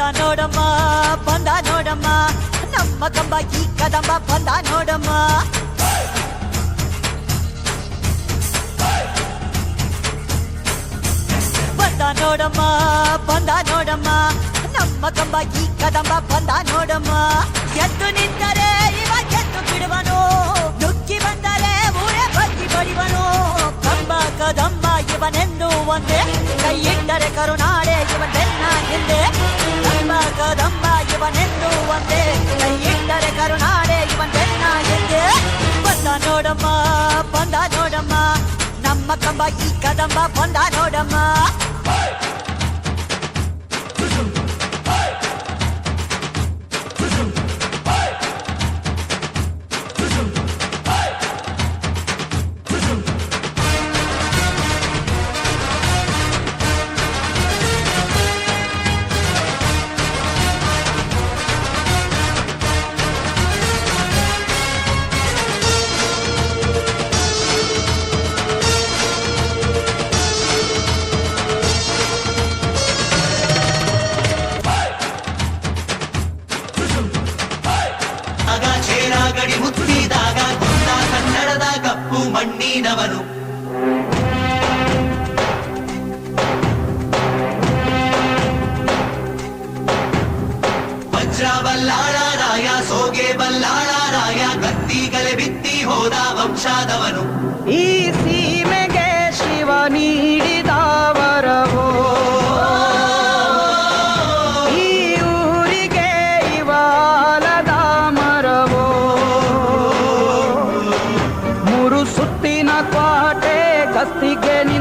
ಬಂದ ನೋಡಮ್ಮ ಬಂದ ನೋಡಮ್ಮ ನಮ್ಮ ಕಂಬ ಈ ಕದಂಬ ಬಂದ ನೋಡಮ್ಮ ಬಂದ ನೋಡಮ್ಮ ಬಂದ ನೋಡಮ್ಮ ನಮ್ಮ ಕಂಬ ಈ ಕದಂಬ ಬಂದ ನೋಡಮ್ಮ ಎದ್ದು ನಿಂತರೆ ಇವ ಗೆದ್ದು ಬಿಡುವನು ನುಗ್ಗಿ ಬಂದರೆ ಊರೇ ಬಗ್ಗಿ ಬಡಿವನು ಕಂಬ ಕದಂಬ ಇವನೆಂದು ಒಂದೇ ಕೈ ಇಟ್ಟರೆ ಕರುನಾಡೆ ಇವನೆನ್ನ ಹಿಂದೆ கம்பா கம்பா கதம்பா பொண்டா ಕಡಿ ಹುಟ್ಟಿದಾಗ ಕೊಂಡ ಕನ್ನಡದ ಕಪ್ಪು ಮಣ್ಣಿನವನು. ವಜ್ರ ಬಲ್ಲಾಳ ರಾಯ, ಸೋಗೆ ಬಲ್ಲಾಳ ರಾಯ ಕತ್ತಿಗಲೆ ಬಿತ್ತಿ ಹೋದ ವಂಶಾದವನು. ಈ Tigeni